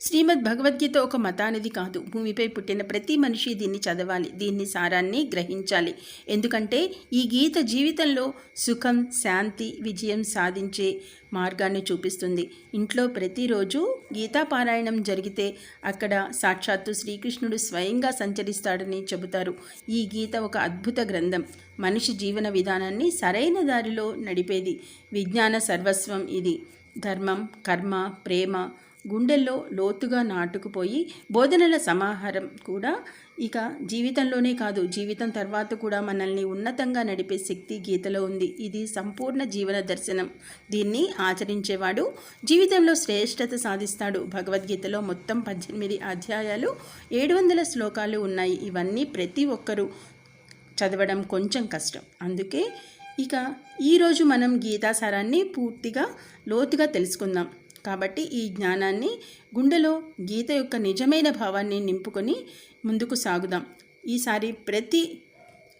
శ్రీమద్ భగవద్గీత ఒక మతానిది కాదు. భూమిపై పుట్టిన ప్రతి మనిషి దీన్ని చదవాలి దీన్ని సారాన్ని గ్రహించాలి. ఎందుకంటే ఈ గీత జీవితంలో సుఖం శాంతి విజయం సాధించే మార్గాన్ని చూపిస్తుంది. ఇంట్లో ప్రతిరోజు గీతాపారాయణం జరిగితే అక్కడ సాక్షాత్తు శ్రీకృష్ణుడు స్వయంగా సంచరిస్తాడని చెబుతారు. ఈ గీత ఒక అద్భుత గ్రంథం. మనిషి జీవన విధానాన్ని సరైన దారిలో నడిపేది విజ్ఞాన సర్వస్వం ఇది. ధర్మం కర్మ ప్రేమ గుండెల్లో లోతుగా నాటుకుపోయి బోధనల సమాహారం కూడా ఇక జీవితంలోనే కాదు జీవితం తర్వాత కూడా మనల్ని ఉన్నతంగా నడిపే శక్తి గీతలో ఉంది. ఇది సంపూర్ణ జీవన దర్శనం. దీన్ని ఆచరించేవాడు జీవితంలో శ్రేష్టత సాధిస్తాడు. భగవద్గీతలో మొత్తం పద్దెనిమిది అధ్యాయాలు ఏడు వందల శ్లోకాలు ఉన్నాయి. ఇవన్నీ ప్రతి ఒక్కరూ చదవడం కొంచెం కష్టం. అందుకే ఇక ఈరోజు మనం గీతాసారాన్ని పూర్తిగా లోతుగా తెలుసుకుందాం. కాబట్టి ఈ జ్ఞానాన్ని గుండెలో గీత యొక్క నిజమైన భావాన్ని నింపుకొని ముందుకు సాగుదాం. ఈసారి ప్రతి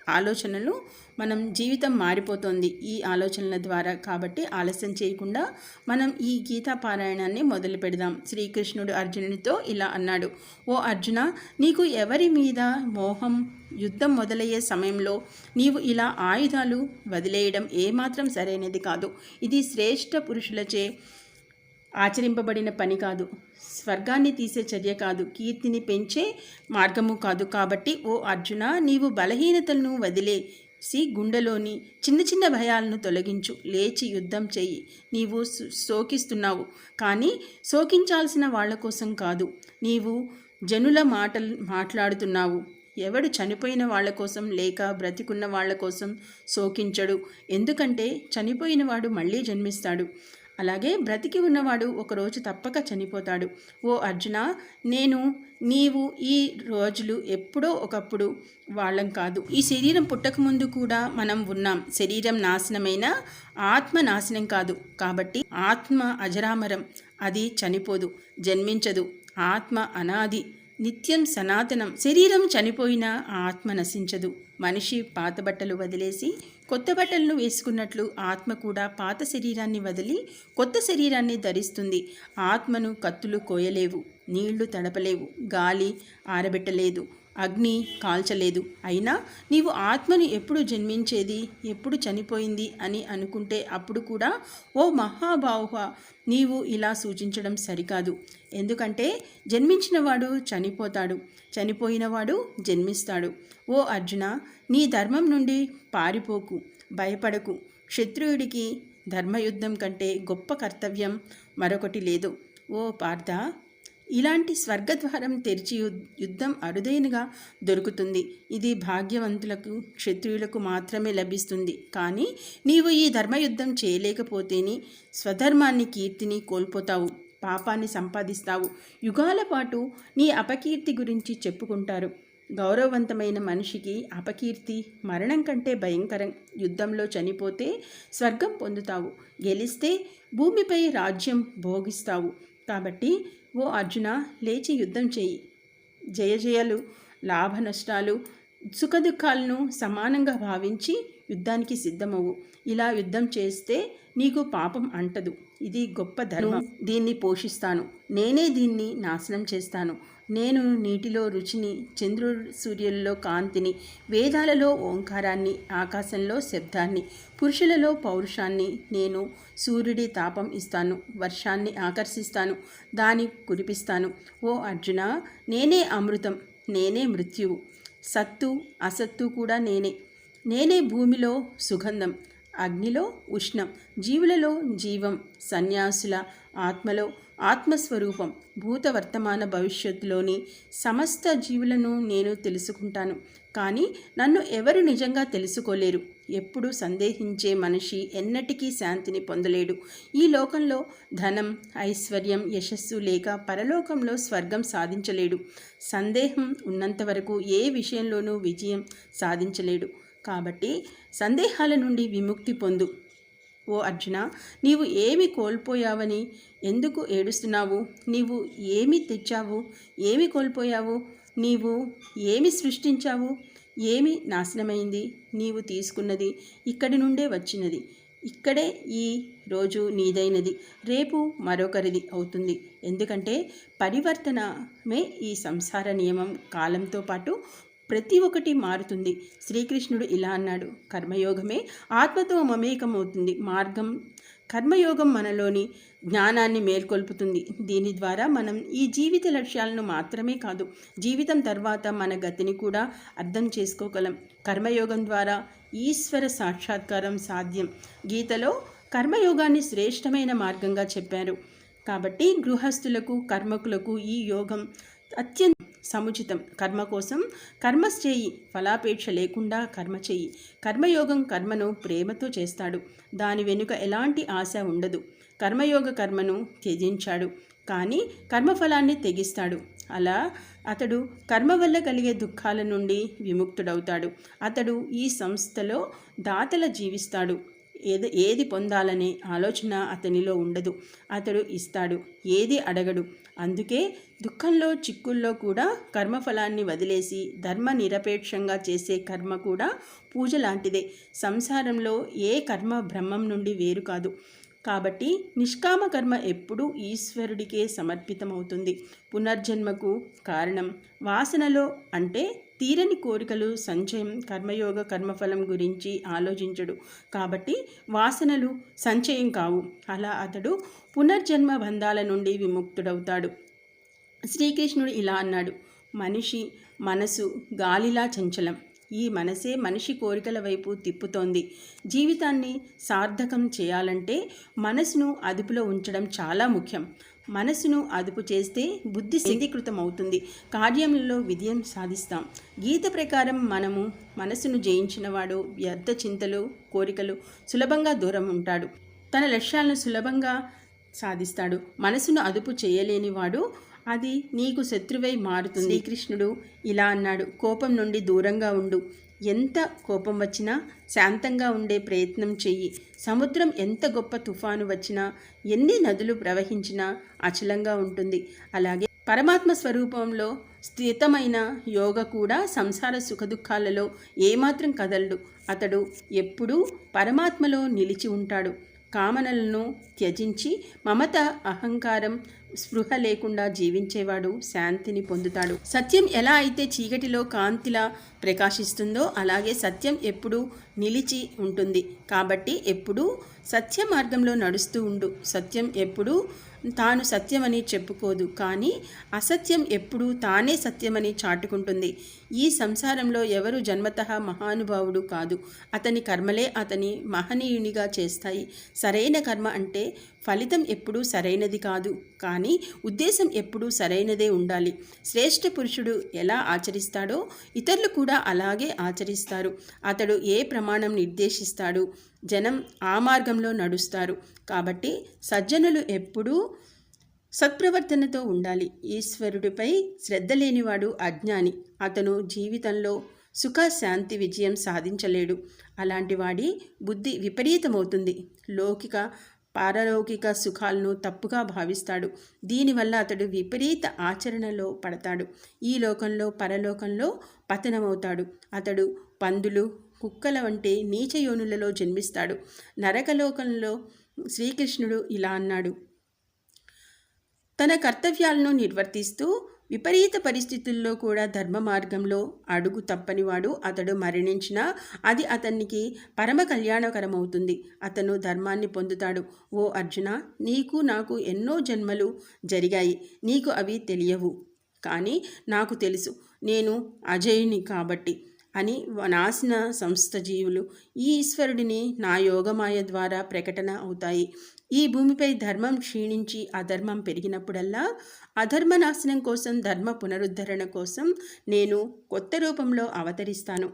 ఆలోచనలు మనం జీవితం మారిపోతుంది ఈ ఆలోచనల ద్వారా కాబట్టి ఆలస్యం చేయకుండా మనం ఈ గీతా పారాయణాన్ని మొదలు పెడదాం. శ్రీకృష్ణుడు అర్జునుడితో ఇలా అన్నాడు ఓ అర్జున నీకు ఎవరి మీద మోహం యుద్ధం మొదలయ్యే సమయంలో నీవు ఇలా ఆయుధాలు వదిలేయడం ఏమాత్రం సరైనది కాదు. ఇది శ్రేష్ఠ పురుషులచే ఆచరింపబడిన పని కాదు. స్వర్గాన్ని తీసే చర్య కాదు. కీర్తిని పెంచే మార్గము కాదు. కాబట్టి ఓ అర్జున నీవు బలహీనతలను వదిలేసి గుండెలోని చిన్న చిన్న భయాలను తొలగించు. లేచి యుద్ధం చెయ్యి నీవు శోకిస్తున్నావు. కానీ శోకించాల్సిన వాళ్ళ కోసం కాదు. నీవు జనుల మాటలు మాట్లాడుతున్నావు. ఎవడు చనిపోయిన వాళ్ళ కోసం లేక బ్రతికున్న వాళ్ళ కోసం శోకించడు. ఎందుకంటే చనిపోయిన వాడు మళ్ళీ జన్మిస్తాడు. అలాగే బ్రతికి ఉన్నవాడు ఒకరోజు తప్పక చనిపోతాడు. ఓ అర్జున నేను నీవు ఈ రోజులు ఎప్పుడో ఒకప్పుడు వాళ్ళం కాదు. ఈ శరీరం పుట్టకముందు కూడా మనం ఉన్నాం. శరీరం నాశనమైన ఆత్మ నాశనం కాదు. కాబట్టి ఆత్మ అజరామరం. అది చనిపోదు జన్మించదు. ఆత్మ అనాది. నిత్యం సనాతనం. శరీరం చనిపోయినా ఆత్మ నశించదు. మనిషి పాత బట్టలు వదిలేసి కొత్త బట్టలను వేసుకున్నట్లు ఆత్మ కూడా పాత శరీరాన్ని వదిలి కొత్త శరీరాన్ని ధరిస్తుంది. ఆత్మను కత్తులు కోయలేవు. నీళ్ళు తడపలేవు. గాలి ఆరబెట్టలేదు. అగ్ని కాల్చలేదు. అయినా నీవు ఆత్మను ఎప్పుడు జన్మించేది? ఎప్పుడు చనిపోయింది? అని అనుకుంటే అప్పుడు కూడా ఓ మహాబాహువ నీవు ఇలా సూచించడం సరికాదు. ఎందుకంటే జన్మించినవాడు చనిపోతాడు చనిపోయినవాడు జన్మిస్తాడు. ఓ అర్జున నీ ధర్మం నుండి పారిపోకు భయపడకు. క్షత్రియుడికి ధర్మయుద్ధం కంటే గొప్ప కర్తవ్యం మరొకటి లేదు. ఓ పార్థ ఇలాంటి స్వర్గద్వారం తెరిచి యుద్ధం అరుదైనగా దొరుకుతుంది. ఇది భాగ్యవంతులకు క్షత్రియులకు మాత్రమే లభిస్తుంది. కానీ నీవు ఈ ధర్మయుద్ధం చేయలేకపోతేనే స్వధర్మాన్ని కీర్తిని కోల్పోతావు. పాపాన్ని సంపాదిస్తావు. యుగాల పాటు నీ అపకీర్తి గురించి చెప్పుకుంటారు. గౌరవవంతమైన మనిషికి అపకీర్తి మరణం కంటే భయంకరం. యుద్ధంలో చనిపోతే స్వర్గం పొందుతావు. గెలిస్తే భూమిపై రాజ్యం భోగిస్తావు. కాబట్టి ఓ అర్జున లేచి యుద్ధం చేయి. జయ జయలు లాభ నష్టాలు సుఖదుఖాలను సమానంగా భావించి యుద్ధానికి సిద్ధమవు. ఇలా యుద్ధం చేస్తే నీకు పాపం అంటదు. ఇది గొప్ప ధర్మం. దీన్ని పోషిస్తాను. నేనే దీన్ని నాశనం చేస్తాను. నేను నీటిలో రుచిని చంద్రుడు సూర్యులలో కాంతిని వేదాలలో ఓంకారాన్ని ఆకాశంలో శబ్దాన్ని పురుషులలో పౌరుషాన్ని నేను సూర్యుడి తాపం ఇస్తాను. వర్షాన్ని ఆకర్షిస్తాను. దాని కురిపిస్తాను. ఓ అర్జున నేనే అమృతం. నేనే మృత్యువు. సత్తు అసత్తు కూడా నేనే. నేనే భూమిలో సుగంధం అగ్నిలో ఉష్ణం జీవులలో జీవం సన్యాసుల ఆత్మలో ఆత్మస్వరూపం భూత వర్తమాన భవిష్యత్తులోని సమస్త జీవులను నేను తెలుసుకుంటాను. కానీ నన్ను ఎవరు నిజంగా తెలుసుకోలేరు? ఎప్పుడు సందేహించే మనిషి ఎన్నటికీ శాంతిని పొందలేడు. ఈ లోకంలో ధనం ఐశ్వర్యం యశస్సు లేక పరలోకంలో స్వర్గం సాధించలేడు. సందేహం ఉన్నంత వరకు ఏ విషయంలోనూ విజయం సాధించలేడు. కాబట్టి సందేహాల నుండి విముక్తి పొందు. ఓ అర్జున నీవు ఏమి కోల్పోయావని ఎందుకు ఏడుస్తున్నావు? నీవు ఏమి తెచ్చావు? ఏమి కోల్పోయావు? నీవు ఏమి సృష్టించావు? ఏమి నాశనమైంది? నీవు తీసుకున్నది ఇక్కడి నుండే వచ్చినది. ఇక్కడే ఈ రోజు నీదైనది. రేపు మరొకరిది అవుతుంది. ఎందుకంటే పరివర్తనమే ఈ సంసార నియమం కాలంతో పాటు ప్రతి ఒక్కటి మారుతుంది. శ్రీకృష్ణుడు ఇలా అన్నాడు. కర్మయోగమే ఆత్మతో మమేకమవుతుంది. మార్గం కర్మయోగం మనలోని జ్ఞానాన్ని మేల్కొల్పుతుంది. దీని ద్వారా మనం ఈ జీవిత లక్ష్యాలను మాత్రమే కాదు జీవితం తర్వాత మన గతిని కూడా అర్థం చేసుకోగలం. కర్మయోగం ద్వారా ఈశ్వర సాక్షాత్కారం సాధ్యం. గీతలో కర్మయోగాన్ని శ్రేష్టమైన మార్గంగా చెప్పారు. కాబట్టి గృహస్థులకు కర్మకులకు ఈ యోగం అత్యంత సముచితం. కర్మ కోసం కర్మ చేయి ఫలాపేక్ష లేకుండా కర్మ చేయి. కర్మయోగం కర్మను ప్రేమతో చేస్తాడు. దాని వెనుక ఎలాంటి ఆశ ఉండదు. కర్మయోగ కర్మను త్యజించాడు. కానీ కర్మఫలాన్ని తెగిస్తాడు. అలా అతడు కర్మ వల్ల కలిగే దుఃఖాల నుండి విముక్తుడవుతాడు. అతడు ఈ సంస్థలో దాతల జీవిస్తాడు. ఏది ఏది పొందాలనే ఆలోచన అతనిలో ఉండదు. అతడు ఇస్తాడు. ఏది అడగడు. అందుకే దుఃఖంలో చిక్కుల్లో కూడా కర్మఫలాన్ని వదిలేసి ధర్మ నిరపేక్షంగా చేసే కర్మ కూడా పూజ లాంటిదే. సంసారంలో ఏ కర్మ బ్రహ్మం నుండి వేరు కాదు. కాబట్టి నిష్కామ కర్మ ఎప్పుడూ ఈశ్వరుడికే సమర్పితమవుతుంది. పునర్జన్మకు కారణం వాసనలో అంటే తీరని కోరికలు సంచయం కర్మయోగ కర్మఫలం గురించి ఆలోచించడు. కాబట్టి వాసనలు సంచయం కావు. అలా అతడు పునర్జన్మ బంధాల నుండి విముక్తుడవుతాడు. శ్రీకృష్ణుడు ఇలా అన్నాడు. మనిషి మనసు గాలిలా చంచలం. ఈ మనసే మనిషి కోరికల వైపు తిప్పుతోంది. జీవితాన్ని సార్థకం చేయాలంటే మనసును అదుపులో ఉంచడం చాలా ముఖ్యం. మనసును అదుపు చేస్తే బుద్ధి సింధీకృతం అవుతుంది కార్యంలో విజయం సాధిస్తాం. గీత ప్రకారం మనము మనసును జయించినవాడు వ్యర్థ చింతలు కోరికలు సులభంగా దూరం ఉంటాడు. తన లక్ష్యాలను సులభంగా సాధిస్తాడు. మనసును అదుపు చేయలేనివాడు అది నీకు శత్రువై మారుతుంది. శ్రీకృష్ణుడు ఇలా అన్నాడు. కోపం నుండి దూరంగా ఉండు. ఎంత కోపం వచ్చినా శాంతంగా ఉండే ప్రయత్నం చెయ్యి. సముద్రం ఎంత గొప్ప తుఫాను వచ్చినా ఎన్ని నదులు ప్రవహించినా అచలంగా ఉంటుంది. అలాగే పరమాత్మ స్వరూపంలో స్థితమైన యోగ కూడా సంసార సుఖదుఖాలలో ఏమాత్రం కదలడు. అతడు ఎప్పుడూ పరమాత్మలో నిలిచి ఉంటాడు. కామనలను త్యజించి మమత అహంకారం స్పృహ లేకుండా జీవించేవాడు శాంతిని పొందుతాడు. సత్యం ఎలా అయితే చీకటిలో కాంతిలా ప్రకాశిస్తుందో అలాగే సత్యం ఎప్పుడూ నిలిచి ఉంటుంది. కాబట్టి ఎప్పుడూ సత్య మార్గంలో నడుస్తూ ఉండు. సత్యం ఎప్పుడూ తాను సత్యమని చెప్పుకోదు. కానీ అసత్యం ఎప్పుడూ తానే సత్యమని చాటుకుంటుంది. ఈ సంసారంలో ఎవరు జన్మత మహానుభావుడు కాదు. అతని కర్మలే అతని మహనీయునిగా చేస్తాయి. సరైన కర్మ అంటే ఫలితం ఎప్పుడూ సరైనది కాదు. కానీ ఉద్దేశం ఎప్పుడూ సరైనదే ఉండాలి. శ్రేష్ఠ పురుషుడు ఎలా ఆచరిస్తాడో ఇతరులు కూడా అలాగే ఆచరిస్తారు. అతడు ఏ ప్రమాణం నిర్దేశిస్తాడు? జనం ఆ మార్గంలో నడుస్తారు. కాబట్టి సజ్జనులు ఎప్పుడూ సత్ప్రవర్తనతో ఉండాలి. ఈశ్వరుడిపై శ్రద్ధ లేనివాడు అజ్ఞాని. అతను జీవితంలో సుఖ శాంతి విజయం సాధించలేడు. అలాంటి వాడి బుద్ధి విపరీతమవుతుంది. లౌకిక పారలౌకిక సుఖాలను తప్పుగా భావిస్తాడు. దీనివల్ల అతడు విపరీత ఆచరణలో పడతాడు. ఈ లోకంలో పరలోకంలో పతనమవుతాడు. అతడు పందులు కుక్కల వంటి నీచయోనులలో జన్మిస్తాడు. నరకలోకంలో శ్రీకృష్ణుడు ఇలా అన్నాడు. తన కర్తవ్యాలను నిర్వర్తిస్తూ విపరీత పరిస్థితుల్లో కూడా ధర్మ మార్గంలో అడుగు తప్పనివాడు. అతడు మరణించినా అది అతనికి పరమ కళ్యాణకరమవుతుంది. అతను ధర్మాన్ని పొందుతాడు. ఓ అర్జున నీకు నాకు ఎన్నో జన్మలు జరిగాయి. నీకు అవి తెలియవు. కానీ నాకు తెలుసు. నేను అజయుని కాబట్టి. అని నాశన సంస్థ జీవులు ఈ ఈశ్వరుడిని నా యోగమాయ ద్వారా ప్రకటన అవుతాయి. ఈ భూమిపై ధర్మం క్షీణించి అధర్మం పెరిగినప్పుడల్లా అధర్మ నాశనం కోసం ధర్మ పునరుద్ధరణ కోసం నేను కొత్త రూపంలో అవతరిస్తాను.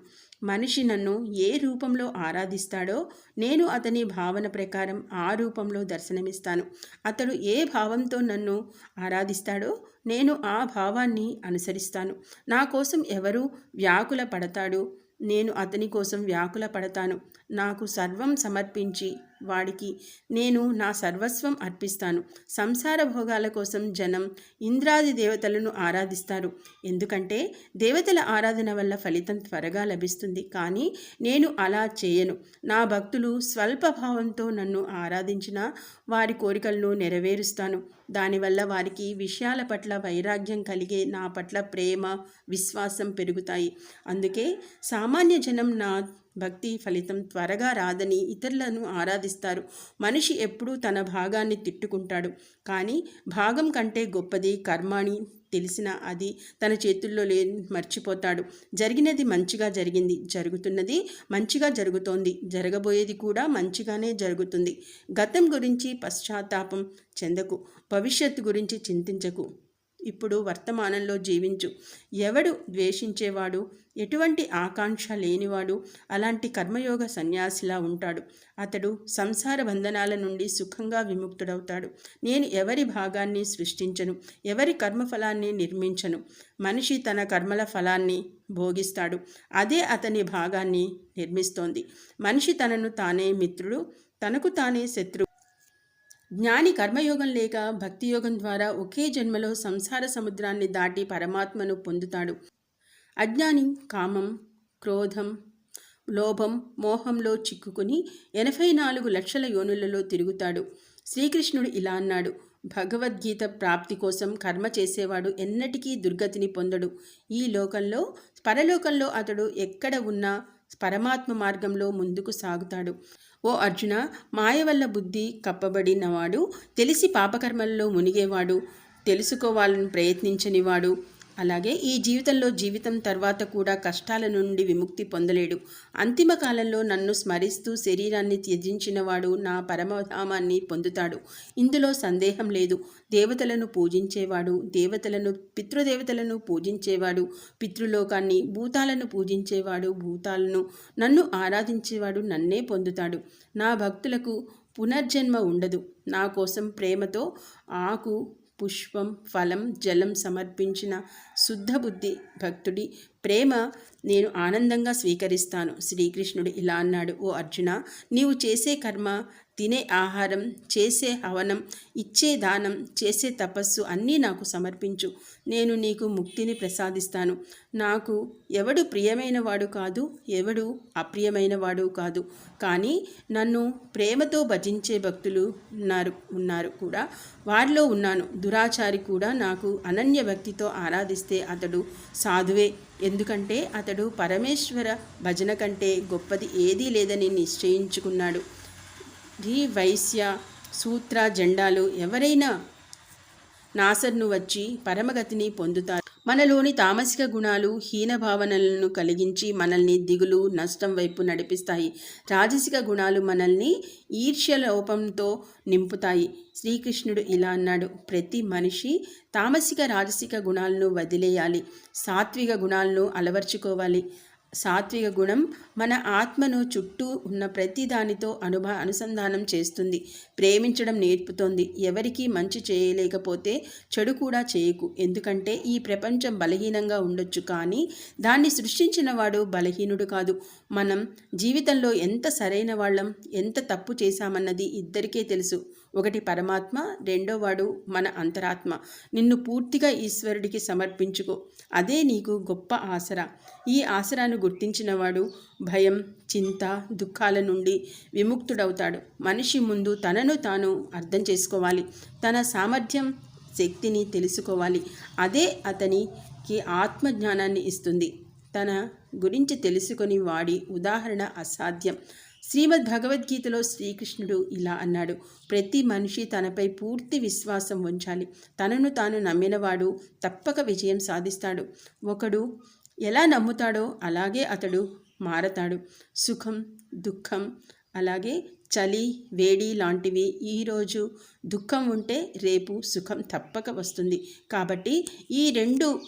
మనిషి నన్ను ఏ రూపంలో ఆరాధిస్తాడో నేను అతని భావన ప్రకారం ఆ రూపంలో దర్శనమిస్తాను. అతడు ఏ భావంతో నన్ను ఆరాధిస్తాడో నేను ఆ భావాన్ని అనుసరిస్తాను. నా కోసం ఎవరు వ్యాకుల పడతాడు? నేను అతని కోసం వ్యాకుల పడతాను. నాకు సర్వం సమర్పించి వాడికి నేను నా సర్వస్వం అర్పిస్తాను. సంసార భోగాల కోసం జనం ఇంద్రాది దేవతలను ఆరాధిస్తారు. ఎందుకంటే దేవతల ఆరాధన వల్ల ఫలితం త్వరగా లభిస్తుంది. కానీ నేను అలా చేయను. నా భక్తులు స్వల్ప భావంతో నన్ను ఆరాధించిన వారి కోరికలను నెరవేరుస్తాను. దానివల్ల వారికి విషయాల పట్ల వైరాగ్యం కలిగే నా పట్ల ప్రేమ విశ్వాసం పెరుగుతాయి. అందుకే సామాన్య జనం నా భక్తి ఫలితం త్వరగా రాదని ఇతరులను ఆరాధిస్తారు. మనిషి ఎప్పుడూ తన భాగాన్ని తిట్టుకుంటాడు. కానీ భాగం కంటే గొప్పది కర్మాణి తెలిసిన అది తన చేతుల్లో లే మర్చిపోతాడు. జరిగినది మంచిగా జరిగింది జరుగుతున్నది మంచిగా జరుగుతోంది జరగబోయేది కూడా మంచిగానే జరుగుతుంది. గతం గురించి పశ్చాత్తాపం చెందకు భవిష్యత్తు గురించి చింతించకు. ఇప్పుడు వర్తమానంలో జీవించు. ఎవడు ద్వేషించేవాడు? ఎటువంటి ఆకాంక్ష లేనివాడు? అలాంటి కర్మయోగ సన్యాసిలా ఉంటాడు. అతడు సంసార బంధనాల నుండి సుఖంగా విముక్తుడవుతాడు. నేను ఎవరి భాగాన్ని సృష్టించను? ఎవరి కర్మఫలాన్ని నిర్మించను? మనిషి తన కర్మల ఫలాన్ని భోగిస్తాడు. అదే అతని భాగాన్ని నిర్మిస్తోంది. మనిషి తనను తానే మిత్రుడు తనకు తానే శత్రువు. జ్ఞాని కర్మయోగం లేక భక్తి యోగం ద్వారా ఒకే జన్మలో సంసార సముద్రాన్ని దాటి పరమాత్మను పొందుతాడు. అజ్ఞాని కామం క్రోధం లోభం మోహంలో చిక్కుకుని ఎనభై నాలుగు లక్షల యోనులలో తిరుగుతాడు. శ్రీకృష్ణుడు ఇలా అన్నాడు భగవద్గీత ప్రాప్తి కోసం కర్మ చేసేవాడు ఎన్నటికీ దుర్గతిని పొందడు. ఈ లోకంలో పరలోకంలో అతడు ఎక్కడ ఉన్నా పరమాత్మ మార్గంలో ముందుకు సాగుతాడు. ఓ అర్జున మాయ వల్ల బుద్ధి కప్పబడినవాడు తెలిసి పాపకర్మల్లో మునిగేవాడు తెలుసుకోవాలని ప్రయత్నించనివాడు అలాగే ఈ జీవితంలో జీవితం తర్వాత కూడా కష్టాల నుండి విముక్తి పొందలేడు. అంతిమ కాలంలో నన్ను స్మరిస్తూ శరీరాన్ని త్యజించినవాడు నా పరమధామాన్ని పొందుతాడు. ఇందులో సందేహం లేదు. దేవతలను పూజించేవాడు దేవతలను పితృదేవతలను పూజించేవాడు పితృలోకాన్ని భూతాలను పూజించేవాడు భూతాలను నన్ను ఆరాధించేవాడు నన్నే పొందుతాడు. నా భక్తులకు పునర్జన్మ ఉండదు. నా కోసం ప్రేమతో ఆకు పుష్పం ఫలం జలం సమర్పించిన శుద్ధబుద్ధి భక్తుడి ప్రేమ నేను ఆనందంగా స్వీకరిస్తాను. శ్రీకృష్ణుడు ఇలా అన్నాడు ఓ అర్జున నీవు చేసే కర్మ తినే ఆహారం చేసే హవనం ఇచ్చే దానం చేసే తపస్సు అన్నీ నాకు సమర్పించు. నేను నీకు ముక్తిని ప్రసాదిస్తాను. నాకు ఎవడు ప్రియమైన వాడు కాదు ఎవడు అప్రియమైన వాడు కాదు. కానీ నన్ను ప్రేమతో భజించే భక్తులు ఉన్నారు ఉన్నారు కూడా. వారిలో ఉన్నాను. దురాచారి కూడా నాకు అనన్య భక్తితో ఆరాధిస్తే అతడు సాధువే. ఎందుకంటే అతడు పరమేశ్వర భజన కంటే గొప్పది ఏదీ లేదని నిశ్చయించుకున్నాడు. ఈ వైశ్య సూత్ర జెండాలు ఎవరైనా నాసర్ను వచ్చి పరమగతిని పొందుతారు. మనలోని తామసిక గుణాలు హీన భావనలను కలిగించి మనల్ని దిగులు నష్టం వైపు నడిపిస్తాయి. రాజసిక గుణాలు మనల్ని ఈర్ష్య లోపంతో నింపుతాయి. శ్రీకృష్ణుడు ఇలా అన్నాడు. ప్రతి మనిషి తామసిక రాజసిక గుణాలను వదిలేయాలి. సాత్విక గుణాలను అలవర్చుకోవాలి. సాత్విక గుణం మన ఆత్మను చుట్టూ ఉన్న ప్రతి దానితో అనుభ అనుసంధానం చేస్తుంది. ప్రేమించడం నేర్పుతోంది. ఎవరికీ మంచి చేయలేకపోతే చెడు కూడా చేయకు. ఎందుకంటే ఈ ప్రపంచం బలహీనంగా ఉండొచ్చు కానీ దాన్ని సృష్టించిన వాడు బలహీనుడు కాదు. మనం జీవితంలో ఎంత సరైన వాళ్ళం ఎంత తప్పు చేశామన్నది ఇద్దరికే తెలుసు. ఒకటి పరమాత్మ రెండో వాడు మన అంతరాత్మ. నిన్ను పూర్తిగా ఈశ్వరుడికి సమర్పించుకో. అదే నీకు గొప్ప ఆసరా. ఈ ఆసరాను గుర్తించినవాడు భయం చింత దుఃఖాల నుండి విముక్తుడవుతాడు. మనిషి ముందు తనను తాను అర్థం చేసుకోవాలి. తన సామర్థ్యం శక్తిని తెలుసుకోవాలి. అదే అతనికి ఆత్మజ్ఞానాన్ని ఇస్తుంది. తన గురించి తెలుసుకొని వాడి ఉదాహరణ అసాధ్యం. శ్రీమద్ భగవద్గీతలో శ్రీకృష్ణుడు ఇలా అన్నాడు. ప్రతి మనిషి తనపై పూర్తి విశ్వాసం ఉంచాలి. తనను తాను నమ్మినవాడు తప్పక విజయం సాధిస్తాడు. ఒకడు ఎలా నమ్ముతాడో అలాగే అతడు మారతాడు. సుఖం దుఃఖం అలాగే చలి వేడి లాంటివి ఈరోజు దుఃఖం ఉంటే రేపు సుఖం తప్పక వస్తుంది. కాబట్టి ఈ రెండు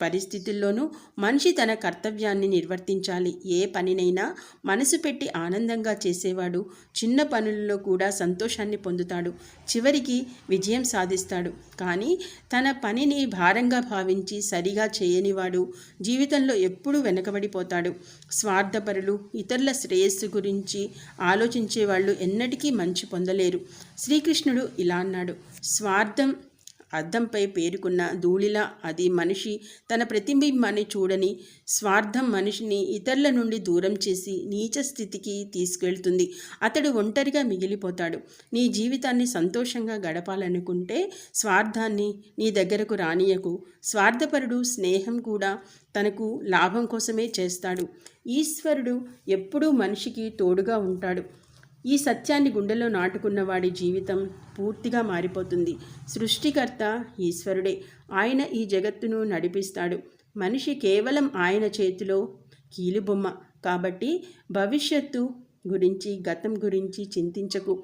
పరిస్థితుల్లోనూ మనిషి తన కర్తవ్యాన్ని నిర్వర్తించాలి. ఏ పనినైనా మనసు పెట్టి ఆనందంగా చేసేవాడు చిన్న పనులలో కూడా సంతోషాన్ని పొందుతాడు. చివరికి విజయం సాధిస్తాడు. కానీ తన పనిని భారంగా భావించి సరిగా చేయనివాడు జీవితంలో ఎప్పుడూ వెనకబడిపోతాడు. స్వార్థపరులు ఇతరుల శ్రేయస్సు గురించి ఆలోచించే వాళ్ళు ఎన్నటికీ మంచి పొందలేరు. శ్రీకృష్ణుడు ఇలా అన్నాడు. స్వార్థం అద్దంపై పేరుకున్న ధూళిలా అది మనిషి తన ప్రతిబింబాన్ని చూడని స్వార్థం మనిషిని ఇతరుల నుండి దూరం చేసి నీచ స్థితికి తీసుకెళ్తుంది. అతడు ఒంటరిగా మిగిలిపోతాడు. నీ జీవితాన్ని సంతోషంగా గడపాలనుకుంటే స్వార్థాన్ని నీ దగ్గరకు రానియకు స్వార్థపరుడు స్నేహం కూడా తనకు లాభం కోసమే చేస్తాడు. ఈశ్వరుడు ఎప్పుడూ మనిషికి తోడుగా ఉంటాడు. ఈ సత్యాన్ని గుండెలో నాటుకున్న వాడి జీవితం పూర్తిగా మారిపోతుంది. సృష్టికర్త ఈశ్వరుడే. ఆయన ఈ జగత్తును నడిపిస్తాడు. మనిషి కేవలం ఆయన చేతిలో కీలుబొమ్మ. కాబట్టి భవిష్యత్తు గురించి గతం గురించి చింతించకు.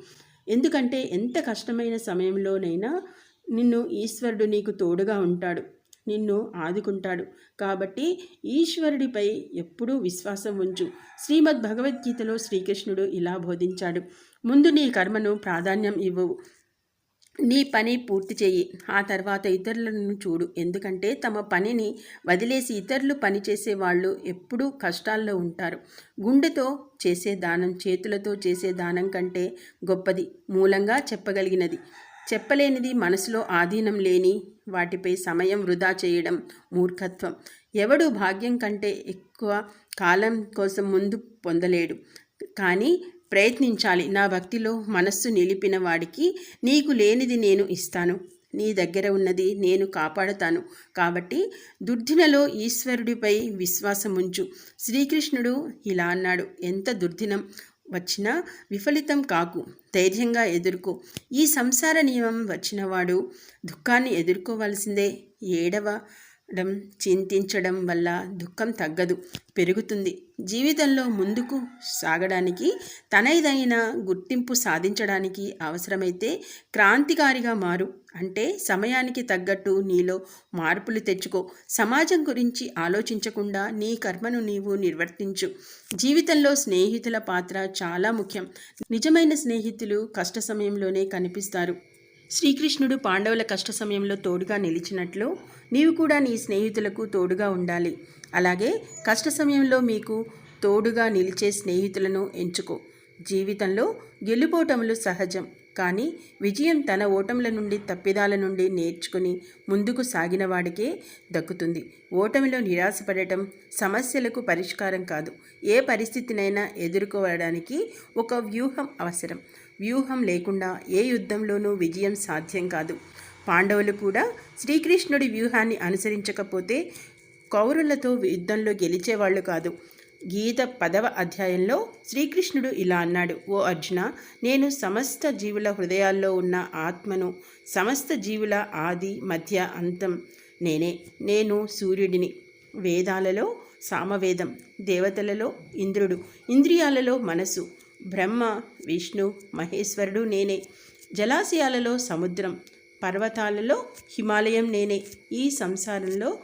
ఎందుకంటే ఎంత కష్టమైన సమయంలోనైనా నిన్ను ఈశ్వరుడు నీకు తోడుగా ఉంటాడు. నిన్ను ఆదుకుంటాడు. కాబట్టి ఈశ్వరుడిపై ఎప్పుడూ విశ్వాసం ఉంచు. శ్రీమద్ భగవద్గీతలో శ్రీకృష్ణుడు ఇలా బోధించాడు. ముందు నీ కర్మను ప్రాధాన్యం ఇవ్వవు నీ పని పూర్తి చేయి. ఆ తర్వాత ఇతరులను చూడు. ఎందుకంటే తమ పనిని వదిలేసి ఇతరులు పనిచేసే వాళ్ళు ఎప్పుడూ కష్టాల్లో ఉంటారు. గుండెతో చేసే దానం చేతులతో చేసే దానం కంటే గొప్పది. మూలంగా చెప్పగలిగినది. చెప్పలేనిది మనసులో ఆధీనం లేని వాటిపై సమయం వృధా చేయడం మూర్ఖత్వం. ఎవడు భాగ్యం కంటే ఎక్కువ కాలం కోసం ముందు పొందలేడు. కానీ ప్రయత్నించాలి. నా భక్తిలో మనస్సు నిలిపిన వాడికి నీకు లేనిది నేను ఇస్తాను. నీ దగ్గర ఉన్నది నేను కాపాడుతాను. కాబట్టి దుర్దినలో ఈశ్వరుడిపై విశ్వాసం ఉంచు శ్రీకృష్ణుడు ఇలా అన్నాడు. ఎంత దుర్దినం. వచ్చినా విఫలితం కాకు ధైర్యంగా ఎదుర్కో. ఈ సంసార నియమం వచ్చినవాడు దుఃఖాన్ని ఎదుర్కోవలసిందే. ఏడవడం చింతించడం వల్ల దుఃఖం తగ్గదు పెరుగుతుంది. జీవితంలో ముందుకు సాగడానికి తనదైన గుర్తింపు సాధించడానికి అవసరమైతే క్రాంతికారిగా మారు. అంటే సమయానికి తగ్గట్టు నీలో మార్పులు తెచ్చుకో. సమాజం గురించి ఆలోచించకుండా నీ కర్మను నీవు నిర్వర్తించు. జీవితంలో స్నేహితుల పాత్ర చాలా ముఖ్యం. నిజమైన స్నేహితులు కష్ట సమయంలోనే కనిపిస్తారు. శ్రీకృష్ణుడు పాండవుల కష్ట సమయంలో తోడుగా నిలిచినట్లు నీవు కూడా నీ స్నేహితులకు తోడుగా ఉండాలి. అలాగే కష్ట సమయంలో మీకు తోడుగా నిలిచే స్నేహితులను ఎంచుకో. జీవితంలో గెలుపోటములు సహజం. కానీ విజయం తన ఓటముల నుండి తప్పిదాల నుండి నేర్చుకుని ముందుకు సాగిన వాడికే దక్కుతుంది. ఓటమిలో నిరాశపడటం సమస్యలకు పరిష్కారం కాదు. ఏ పరిస్థితినైనా ఎదుర్కోవడానికి ఒక వ్యూహం అవసరం. వ్యూహం లేకుండా ఏ యుద్ధంలోనూ విజయం సాధ్యం కాదు. పాండవులు కూడా శ్రీకృష్ణుడి వ్యూహాన్ని అనుసరించకపోతే కౌరులతో యుద్ధంలో గెలిచేవాళ్ళు కాదు. గీత పదవ అధ్యాయంలో శ్రీకృష్ణుడు ఇలా అన్నాడు ఓ అర్జున నేను సమస్త జీవుల హృదయాల్లో ఉన్న ఆత్మను సమస్త జీవుల ఆది మధ్య అంతం నేనే. నేను సూర్యుడిని. వేదాలలో సామవేదం దేవతలలో ఇంద్రుడు ఇంద్రియాలలో మనసు బ్రహ్మ విష్ణు మహేశ్వరుడు నేనే. జలాశయాలలో సముద్రం పర్వతాలలో హిమాలయం నేనే. ఈ సంసారంలో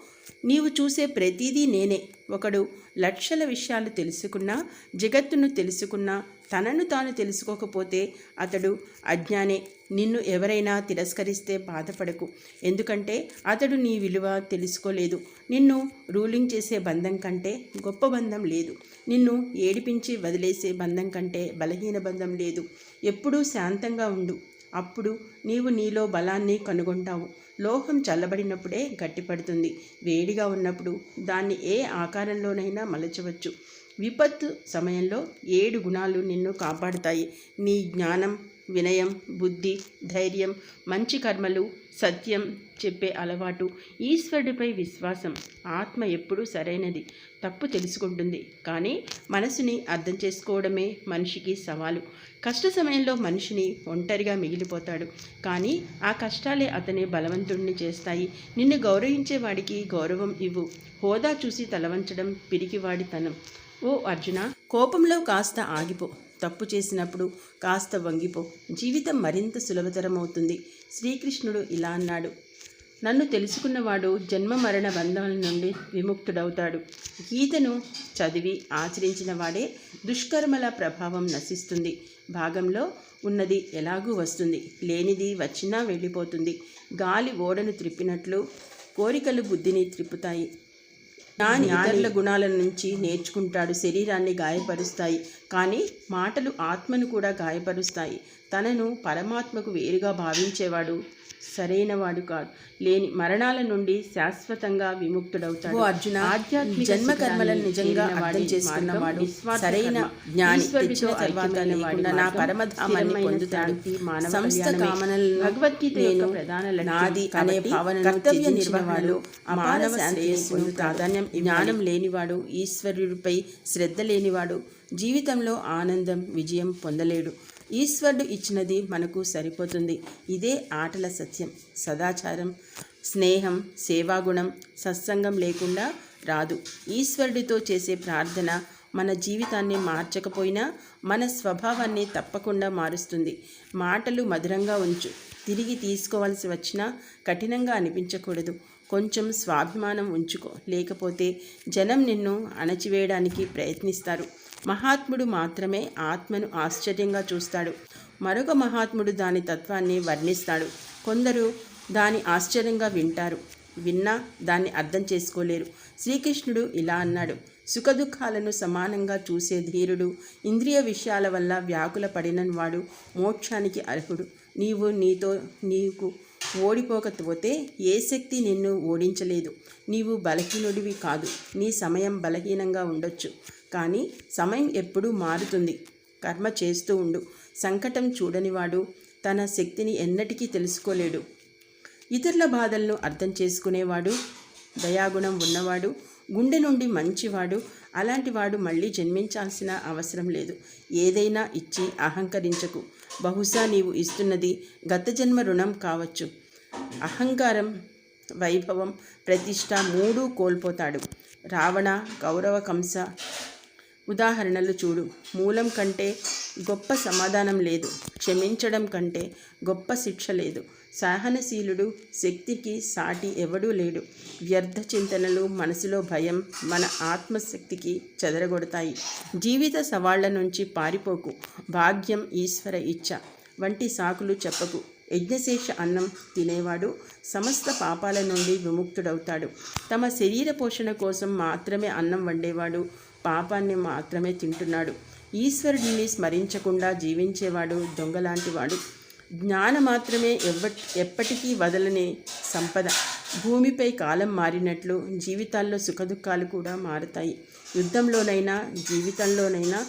నీవు చూసే ప్రతిదీ నేనే. ఒకడు లక్షల విషయాలు తెలుసుకున్నా జగత్తును తెలుసుకున్నా తనను తాను తెలుసుకోకపోతే అతడు అజ్ఞానే. నిన్ను ఎవరైనా తిరస్కరిస్తే బాధపడకు. ఎందుకంటే అతడు నీ విలువ తెలుసుకోలేదు. నిన్ను రూలింగ్ చేసే బంధం కంటే గొప్ప బంధం లేదు. నిన్ను ఏడిపించి వదిలేసే బంధం కంటే బలహీన బంధం లేదు. ఎప్పుడూ శాంతంగా ఉండు. అప్పుడు నీవు నీలో బలాన్ని కనుగొంటావు. లోహం చల్లబడినప్పుడే గట్టిపడుతుంది. వేడిగా ఉన్నప్పుడు దాన్ని ఏ ఆకారంలోనైనా మలచవచ్చు. విపత్తు సమయంలో ఏడు గుణాలు నిన్ను కాపాడుతాయి. నీ జ్ఞానం వినయం బుద్ధి ధైర్యం మంచి కర్మలు సత్యం చెప్పే అలవాటు. ఈశ్వరుడిపై విశ్వాసం ఆత్మ ఎప్పుడూ సరైనది. తప్పు తెలుసుకుంటుంది. కానీ మనసుని అర్థం చేసుకోవడమే మనిషికి సవాలు. కష్ట సమయంలో మనిషిని ఒంటరిగా మిగిలిపోతాడు. కానీ ఆ కష్టాలే అతని బలవంతుడిని చేస్తాయి. నిన్ను గౌరవించే వాడికి గౌరవం ఇవ్వు. హోదా చూసి తలవంచడం పిరికివాడితనం. ఓ అర్జున కోపంలో కాస్త ఆగిపో. తప్పు చేసినప్పుడు కాస్త వంగిపో. జీవితం మరింత సులభతరం అవుతుంది శ్రీకృష్ణుడు ఇలా అన్నాడు. నన్ను తెలుసుకున్నవాడు జన్మ మరణ బంధాల నుండి విముక్తుడవుతాడు. గీతను చదివి ఆచరించిన వాడే దుష్కర్మల ప్రభావం నశిస్తుంది. భాగంలో ఉన్నది ఎలాగూ వస్తుంది. లేనిది వచ్చినా వెళ్ళిపోతుంది. గాలి ఓడను త్రిప్పినట్లు కోరికలు బుద్ధిని త్రిప్పుతాయి. జ్ఞాని ఇతరుల గుణాల నుంచి నేర్చుకుంటాడు. శరీరాన్ని గాయపరుస్తాయి. కానీ మాటలు ఆత్మను కూడా గాయపరుస్తాయి. తనను పరమాత్మకు వేరుగా భావించేవాడు సరైనవాడు కాదు లేని మరణాల నుండి శాశ్వతంగా విముక్తుడవుతాడు అర్జున, ఆధ్యాత్మిక జన్మ కర్మలను నిజంగా అర్థం వాడి చేసుకున్నవాడు సరైన. జ్ఞాని తర్వాత నా పరమధామాన్ని పొందుతాడు కళ్యాణమే. కామనలను భగవద్గీత యొక్క ప్రధాన నాది అనే భావనను కర్తవ్య నిర్వహణలో మానవ శ్రేయస్సును. ప్రాధాన్యం జ్ఞానం లేనివాడు ఈశ్వరుడిపై శ్రద్ధ లేనివాడు జీవితంలో ఆనందం విజయం పొందలేడు ఈశ్వరుడు ఇచ్చినది మనకు సరిపోతుంది. ఇదే ఆటల సత్యం. సదాచారం స్నేహం సేవాగుణం సత్సంగం లేకుండా రాదు. ఈశ్వరుడితో చేసే ప్రార్థన మన జీవితాన్ని మార్చకపోయినా మన స్వభావాన్ని తప్పకుండా మారుస్తుంది. మాటలు మధురంగా ఉంచు. తిరిగి తీసుకోవాల్సి వచ్చినా కఠినంగా అనిపించకూడదు. కొంచెం స్వాభిమానం ఉంచుకో. లేకపోతే జనం నిన్ను అణచివేయడానికి ప్రయత్నిస్తారు. మహాత్ముడు మాత్రమే ఆత్మను ఆశ్చర్యంగా చూస్తాడు. మరొక మహాత్ముడు దాని తత్వాన్ని వర్ణిస్తాడు. కొందరు దాని ఆశ్చర్యంగా వింటారు. విన్నా దాన్ని అర్థం చేసుకోలేరు. శ్రీకృష్ణుడు ఇలా అన్నాడు. సుఖదుఖాలను సమానంగా చూసే ధీరుడు ఇంద్రియ విషయాల వల్ల వ్యాకుల పడిన వాడు మోక్షానికి అర్హుడు. నీవు నీతో నీకు ఓడిపోకపోతే ఏ శక్తి నిన్ను ఓడించలేదు. నీవు బలహీనుడివి కాదు. నీ సమయం బలహీనంగా ఉండొచ్చు. కానీ సమయం ఎప్పుడూ మారుతుంది. కర్మ చేస్తూ ఉండు. సంకటం చూడనివాడు తన శక్తిని ఎన్నటికీ తెలుసుకోలేడు. ఇతరుల బాధలను అర్థం చేసుకునేవాడు దయాగుణం ఉన్నవాడు గుండె నుండి మంచివాడు అలాంటి వాడు మళ్ళీ జన్మించాల్సిన అవసరం లేదు. ఏదైనా ఇచ్చి అహంకరించకు. బహుశా నీవు ఇస్తున్నది గత జన్మ రుణం కావచ్చు. అహంకారం వైభవం ప్రతిష్ట మూడూ కోల్పోతాడు. రావణ గౌరవ కంస ఉదాహరణలు చూడు. మూలం కంటే గొప్ప సమాధానం లేదు. క్షమించడం కంటే గొప్ప శిక్ష లేదు. సహనశీలుడు శక్తికి సాటి ఎవడూ లేడు. వ్యర్థ చింతనలు మనసులో భయం మన ఆత్మశక్తికి చెదరగొడతాయి. జీవిత సవాళ్ళ నుంచి పారిపోకు. భాగ్యం ఈశ్వర ఇచ్చ. వంటి సాకులు చెప్పకు. యజ్ఞశేష అన్నం తినేవాడు సమస్త పాపాల నుండి విముక్తుడవుతాడు. తమ శరీర పోషణ కోసం మాత్రమే అన్నం వండేవాడు. పాపాన్ని మాత్రమే తింటున్నాడు. ఈశ్వరుడిని స్మరించకుండా జీవించేవాడు దొంగలాంటివాడు. జ్ఞాన మాత్రమే ఎవ్వ ఎప్పటికీ వదలని సంపద. భూమిపై కాలం మారినట్లు జీవితాల్లో సుఖదుఖాలు కూడా మారుతాయి. యుద్ధంలోనైనా జీవితంలోనైనా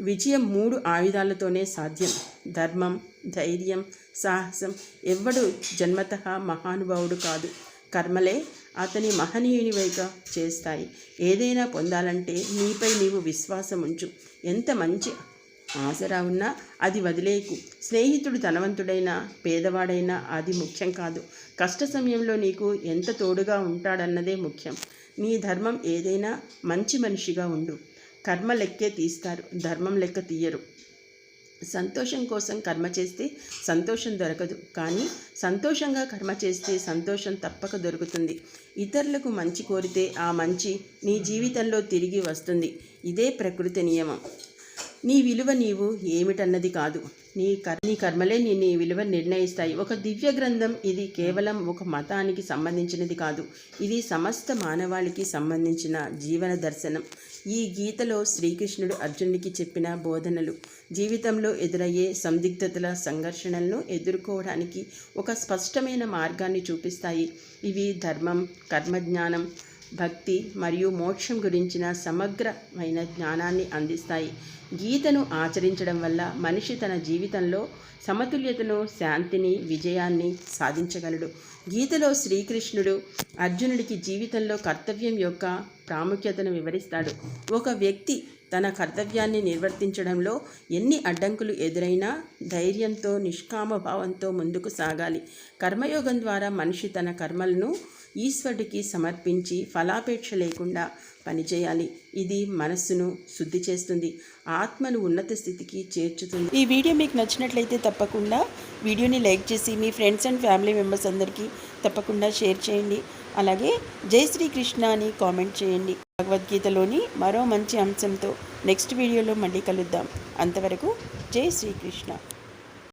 విజయం మూడు ఆయుధాలతోనే సాధ్యం. ధర్మం ధైర్యం సాహసం ఎవ్వడు జన్మత మహానుభావుడు కాదు. కర్మలే అతని మహనీయునివైగా చేస్తాయి. ఏదైనా పొందాలంటే నీపై నీవు విశ్వాసం ఉంచు. ఎంత మంచి ఆసరా ఉన్నా అది వదిలేకు. స్నేహితుడు ధనవంతుడైనా పేదవాడైనా అది ముఖ్యం కాదు. కష్ట సమయంలో నీకు ఎంత తోడుగా ఉంటాడన్నదే ముఖ్యం. నీ ధర్మం ఏదైనా మంచి మనిషిగా ఉండు. కర్మ లెక్కే తీస్తారు. ధర్మం లెక్క తీయరు. సంతోషం కోసం కర్మ చేస్తే సంతోషం దొరకదు. కానీ సంతోషంగా కర్మ చేస్తే సంతోషం తప్పక దొరుకుతుంది. ఇతరులకు మంచి కోరితే ఆ మంచి నీ జీవితంలో తిరిగి వస్తుంది. ఇదే ప్రకృతి నియమం. నీ విలువ నీవు ఏమిటన్నది కాదు. నీ కర్ నీ కర్మలే నీ నీ విలువ నిర్ణయిస్తాయి. ఒక దివ్య గ్రంథం ఇది కేవలం ఒక మతానికి సంబంధించినది కాదు. ఇది సమస్త మానవాళికి సంబంధించిన జీవన దర్శనం. ఈ గీతలో శ్రీకృష్ణుడు అర్జునుడికి చెప్పిన బోధనలు జీవితంలో ఎదురయ్యే సందిగ్ధతల సంఘర్షణలను ఎదుర్కోవడానికి ఒక స్పష్టమైన మార్గాన్ని చూపిస్తాయి. ఇవి ధర్మం కర్మజ్ఞానం భక్తి మరియు మోక్షం గురించిన సమగ్రమైన జ్ఞానాన్ని అందిస్తాయి. గీతను ఆచరించడం వల్ల మనిషి తన జీవితంలో సమతుల్యతను శాంతిని విజయాన్ని సాధించగలడు. గీతలో శ్రీకృష్ణుడు అర్జునుడికి జీవితంలో కర్తవ్యం యొక్క ప్రాముఖ్యతను వివరిస్తాడు. ఒక వ్యక్తి తన కర్తవ్యాన్ని నిర్వర్తించడంలో ఎన్ని అడ్డంకులు ఎదురైనా ధైర్యంతో నిష్కామభావంతో ముందుకు సాగాలి. కర్మయోగం ద్వారా మనిషి తన కర్మలను ఈశ్వరుడికి సమర్పించి ఫలాపేక్ష లేకుండా పనిచేయాలి. ఇది మనస్సును శుద్ధి చేస్తుంది. ఆత్మను ఉన్నత స్థితికి చేర్చుతుంది. ఈ వీడియో మీకు నచ్చినట్లయితే తప్పకుండా వీడియోని లైక్ చేసి మీ ఫ్రెండ్స్ అండ్ ఫ్యామిలీ మెంబర్స్ అందరికీ తప్పకుండా షేర్ చేయండి. అలాగే జై శ్రీకృష్ణ అని కామెంట్ చేయండి. భగవద్గీతలోని మరో మంచి అంశంతో నెక్స్ట్ వీడియోలో మళ్ళీ కలుద్దాం. అంతవరకు జై శ్రీకృష్ణ.